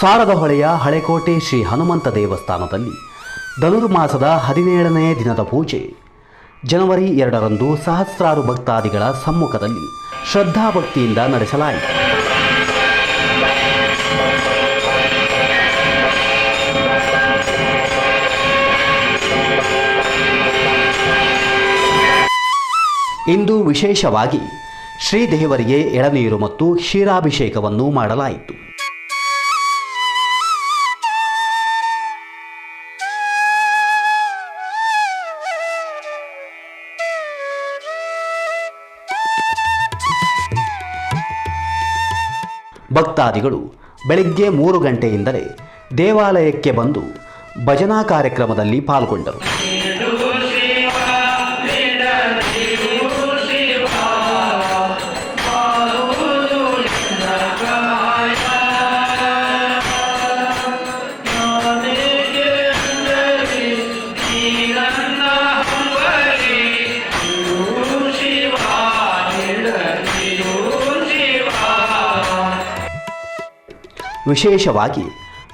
ಸಾರದಹೊಳೆಯ ಹಳೆಕೋಟೆ ಶ್ರೀ ಹನುಮಂತ ದೇವಸ್ಥಾನದಲ್ಲಿ ಧನುರ್ಮಾಸದ ಹದಿನೇಳನೇ ದಿನದ ಪೂಜೆ. ಜನವರಿ ಎರಡರಂದು ಸಹಸ್ರಾರು ಭಕ್ತಾದಿಗಳ ಸಮ್ಮುಖದಲ್ಲಿ ಶ್ರದ್ಧಾಭಕ್ತಿಯಿಂದ ನಡೆಸಲಾಯಿತು. ಇಂದು ವಿಶೇಷವಾಗಿ ಶ್ರೀದೇವರಿಗೆ ಎಳನೀರು ಮತ್ತು ಕ್ಷೀರಾಭಿಷೇಕವನ್ನು ಮಾಡಲಾಯಿತು. ಭಕ್ತಾದಿಗಳು ಬೆಳಗ್ಗೆ ಮೂರು ಗಂಟೆಯಿಂದಲೇ ದೇವಾಲಯಕ್ಕೆ ಬಂದು ಭಜನಾ ಕಾರ್ಯಕ್ರಮದಲ್ಲಿ ಪಾಲ್ಗೊಂಡರು. ವಿಶೇಷವಾಗಿ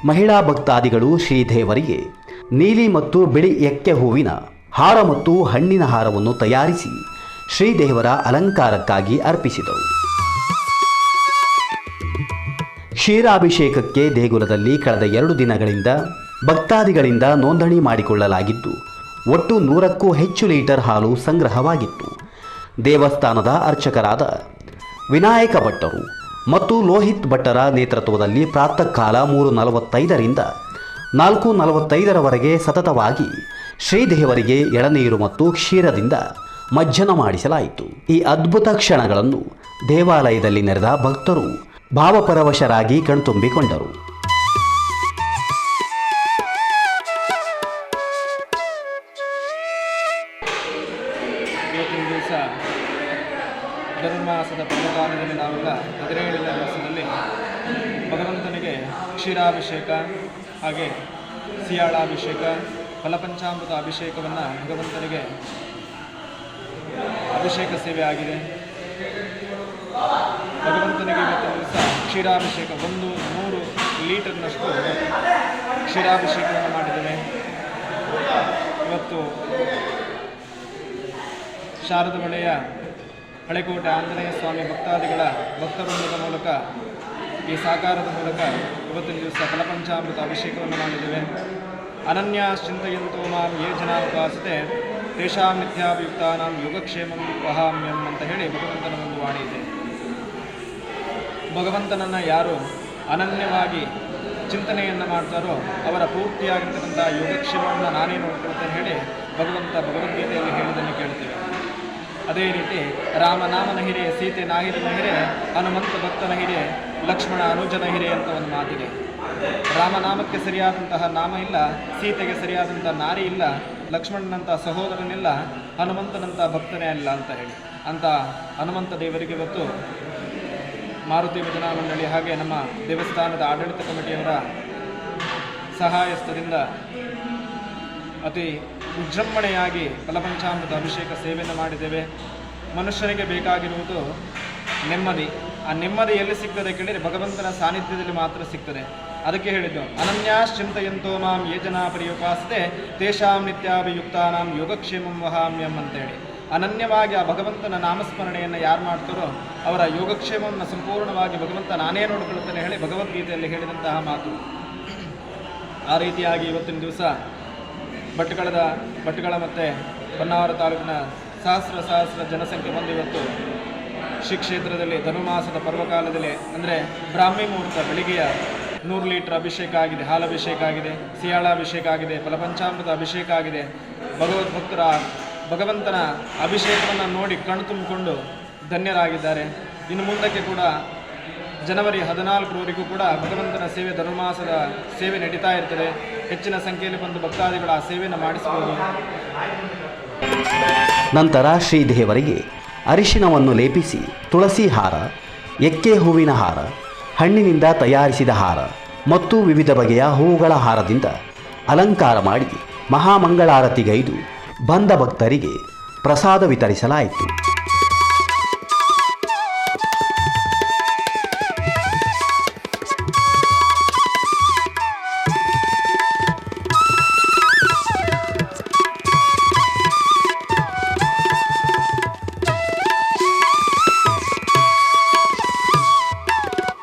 ಮಹಿಳಾ ಭಕ್ತಾದಿಗಳು ಶ್ರೀದೇವರಿಗೆ ನೀಲಿ ಮತ್ತು ಬಿಳಿ ಎಕ್ಕೆ ಹೂವಿನ ಹಾರ ಮತ್ತು ಹಣ್ಣಿನ ಹಾರವನ್ನು ತಯಾರಿಸಿ ಶ್ರೀದೇವರ ಅಲಂಕಾರಕ್ಕಾಗಿ ಅರ್ಪಿಸಿದರು ಕ್ಷೀರಾಭಿಷೇಕಕ್ಕೆ ದೇಗುಲದಲ್ಲಿ ಕಳೆದ ಎರಡು ದಿನಗಳಿಂದ ಭಕ್ತಾದಿಗಳಿಂದ ನೋಂದಣಿ ಮಾಡಿಕೊಳ್ಳಲಾಗಿದ್ದು, ಒಟ್ಟು ನೂರಕ್ಕೂ ಹೆಚ್ಚು ಲೀಟರ್ ಹಾಲು ಸಂಗ್ರಹವಾಗಿತ್ತು. ದೇವಸ್ಥಾನದ ಅರ್ಚಕರಾದ ವಿನಾಯಕ ಭಟ್ಟರು ಮತ್ತು ಲೋಹಿತ್ ಭಟ್ಟರ ನೇತೃತ್ವದಲ್ಲಿ ಪ್ರಾತಃ ಕಾಲ ಮೂರು ನಲವತ್ತೈದರಿಂದ ನಾಲ್ಕು ನಲವತ್ತೈದರವರೆಗೆ ಸತತವಾಗಿ ಶ್ರೀದೇವರಿಗೆ ಎಳನೀರು ಮತ್ತು ಕ್ಷೀರದಿಂದ ಮಜ್ಜನ ಮಾಡಿಸಲಾಯಿತು. ಈ ಅದ್ಭುತ ಕ್ಷಣಗಳನ್ನು ದೇವಾಲಯದಲ್ಲಿ ನೆರೆದ ಭಕ್ತರು ಭಾವಪರವಶರಾಗಿ ಕಣ್ತುಂಬಿಕೊಂಡರು. ಧನುರ್ಮಾಸದ ಪ್ರಮುಖಾನದಲ್ಲಿ ನಾವೆಲ್ಲ ಹದಿನೇಳನೇ ದಿವಸದಲ್ಲಿ ಭಗವಂತನಿಗೆ ಕ್ಷೀರಾಭಿಷೇಕ ಹಾಗೆ ಸಿಯಾಳಾಭಿಷೇಕ, ಫಲಪಂಚಾಮೃತ ಅಭಿಷೇಕವನ್ನು ಭಗವಂತನಿಗೆ ಅಭಿಷೇಕ ಸೇವೆ ಆಗಿದೆ. ಭಗವಂತನಿಗೆ ಇವತ್ತು ದಿವಸ ಕ್ಷೀರಾಭಿಷೇಕ ಒಂದು ನೂರು ಲೀಟರ್ನಷ್ಟು ಕ್ಷೀರಾಭಿಷೇಕವನ್ನು ಮಾಡಿದ್ದೇವೆ. ಇವತ್ತು ಶಾರದ ಬಳೆಯ ಹಳೆಕೋಟೆ ಆಂಜನೇಯ ಸ್ವಾಮಿ ಭಕ್ತಾದಿಗಳ ಭಕ್ತವೃಂದದ ಮೂಲಕ ಈ ಸಾಕಾರದ ಮೂಲಕ ಇವತ್ತಿನ ದಿವಸ ಫಲಪಂಚಾಮೃತ ಅಭಿಷೇಕವನ್ನು ಮಾಡಿದ್ದೇವೆ. ಅನನ್ಯಾಶ್ಚಿಂತೆಯಂತೋ ಮಾಂ ಯೇ ಜನ ಉಪಾಸತೆ ತೇಷಾಂ ನಿತ್ಯಾಭಿಯುಕ್ತಾನಾಂ ಯೋಗಕ್ಷೇಮಂ ವಹಾಮ್ಯಂ ಅಂತ ಹೇಳಿ ಭಗವಂತನ ಒಂದು ವಾಣಿ ಇದೆ. ಭಗವಂತನನ್ನು ಯಾರು ಅನನ್ಯವಾಗಿ ಚಿಂತನೆಯನ್ನು ಮಾಡ್ತಾರೋ, ಅವರ ಪೂರ್ತಿಯಾಗಿರ್ತಕ್ಕಂಥ ಯೋಗಕ್ಷೇಮವನ್ನು ನಾನೇ ನೋಡ್ಕೊಳ್ತೇನೆ ಹೇಳಿ ಭಗವಂತ ಭಗವದ್ಗೀತೆಯಲ್ಲಿ ಹೇಳಿದ್ದನ್ನು ಕೇಳ್ತೇವೆ. ಅದೇ ರೀತಿ ರಾಮನಾಮನ ಹಿರಿಯ, ಸೀತೆ ನಾಗಿನ ಹಿರಿಯ, ಹನುಮಂತ ಭಕ್ತನ ಹಿರಿಯ, ಲಕ್ಷ್ಮಣ ಅನುಜನ ಹಿರಿಯ ಅಂತ ಒಂದು ಮಾತಿದೆ. ರಾಮನಾಮಕ್ಕೆ ಸರಿಯಾದಂತಹ ನಾಮ ಇಲ್ಲ, ಸೀತೆಗೆ ಸರಿಯಾದಂಥ ನಾರಿ ಇಲ್ಲ ಲಕ್ಷ್ಮಣನಂಥ ಸಹೋದರನಿಲ್ಲ ಹನುಮಂತನಂಥ ಭಕ್ತನೇ ಅಲ್ಲ ಅಂತ ಹೇಳಿ. ಅಂತ ಹನುಮಂತ ದೇವರಿಗೆ ಇವತ್ತು ಮಾರುತಿ ಭಜನಾ ಮಂಡಳಿ ಹಾಗೆ ನಮ್ಮ ದೇವಸ್ಥಾನದ ಆಡಳಿತ ಕಮಿಟಿಯವರ ಸಹಾಯಸ್ಥದಿಂದ ಅತಿ ವಿಜೃಂಭಣೆಯಾಗಿ ಫಲಪಂಚಾಮೃತ ಅಭಿಷೇಕ ಸೇವೆಯನ್ನು ಮಾಡಿದ್ದೇವೆ. ಮನುಷ್ಯನಿಗೆ ಬೇಕಾಗಿರುವುದು ನೆಮ್ಮದಿ. ಆ ನೆಮ್ಮದಿ ಎಲ್ಲಿ ಸಿಗ್ತದೆ ಕೇಳಿದರೆ ಭಗವಂತನ ಸಾನ್ನಿಧ್ಯದಲ್ಲಿ ಮಾತ್ರ ಸಿಗ್ತದೆ. ಅದಕ್ಕೆ ಹೇಳಿದ್ದು, ಅನನ್ಯಾಶ್ಚಿಂತೆಯಂತೋ ಮಾಂ ಯೇ ಜನ ತೇಷಾಂ ನಿತ್ಯಾಭಿಯುಕ್ತಾನಾಂ ಯೋಗಕ್ಷೇಮಂ ವಹಾಮ್ಯಂ ಅಂತೇಳಿ. ಅನನ್ಯವಾಗಿ ಆ ಭಗವಂತನ ನಾಮಸ್ಮರಣೆಯನ್ನು ಯಾರು ಮಾಡ್ತಾರೋ ಅವರ ಯೋಗಕ್ಷೇಮವನ್ನು ಸಂಪೂರ್ಣವಾಗಿ ಭಗವಂತ ನಾನೇ ನೋಡಿಕೊಳ್ಳುತ್ತೇನೆ ಹೇಳಿ ಭಗವದ್ಗೀತೆಯಲ್ಲಿ ಹೇಳಿದಂತಹ ಮಾತು. ಆ ರೀತಿಯಾಗಿ ಇವತ್ತಿನ ದಿವಸ ಭಟ್ಕಳದ ಭಟ್ಕಳ ಮತ್ತು ಹೊನ್ನಾವರ ತಾಲೂಕಿನ ಸಹಸ್ರ ಸಹಸ್ರ ಜನಸಂಖ್ಯೆ ಬಂದು ಇವತ್ತು ಶ್ರೀ ಕ್ಷೇತ್ರದಲ್ಲಿ ಧನುಮಾಸದ ಪರ್ವಕಾಲದಲ್ಲಿ, ಅಂದರೆ ಬ್ರಾಹ್ಮಿ ಮುಹೂರ್ತ ಬೆಳಿಗ್ಗೆಯ ನೂರು ಲೀಟರ್ ಅಭಿಷೇಕ ಆಗಿದೆ ಹಾಲಭಿಷೇಕ ಆಗಿದೆ ಸಿಯಾಳಾಭಿಷೇಕ ಆಗಿದೆ, ಫಲಪಂಚಾಮೃತ ಅಭಿಷೇಕ ಆಗಿದೆ ಭಗವದ್ಭಕ್ತರ ಭಗವಂತನ ಅಭಿಷೇಕವನ್ನು ನೋಡಿ ಕಣ್ಣು ತುಂಬಿಕೊಂಡು ಧನ್ಯರಾಗಿದ್ದಾರೆ. ಇನ್ನು ಮುಂದಕ್ಕೆ ಕೂಡ ಜನವರಿ ಹದಿನಾಲ್ಕರವರೆಗೂ ಕೂಡ ಭಗವಂತನ ಸೇವೆ ಧನುರ್ಮಾಸದ ಸೇವೆ ನಡೀತಾ ಇರ್ತದೆ. ಹೆಚ್ಚಿನ ಸಂಖ್ಯೆಯಲ್ಲಿ ಬಂದು ಭಕ್ತಾದಿಗಳ ಆ ಸೇವೆಯನ್ನು ಮಾಡಿಸಬಹುದು. ನಂತರ ಶ್ರೀದೇವರಿಗೆ ಅರಿಶಿನವನ್ನು ಲೇಪಿಸಿ ತುಳಸಿ ಹಾರ, ಎಕ್ಕೆ ಹೂವಿನ ಹಾರ, ಹಣ್ಣಿನಿಂದ ತಯಾರಿಸಿದ ಹಾರ ಮತ್ತು ವಿವಿಧ ಬಗೆಯ ಹೂವುಗಳ ಹಾರದಿಂದ ಅಲಂಕಾರ ಮಾಡಿ ಮಹಾಮಂಗಳಾರತಿಗೈದು ಬಂದ ಭಕ್ತರಿಗೆ ಪ್ರಸಾದ ವಿತರಿಸಲಾಯಿತು.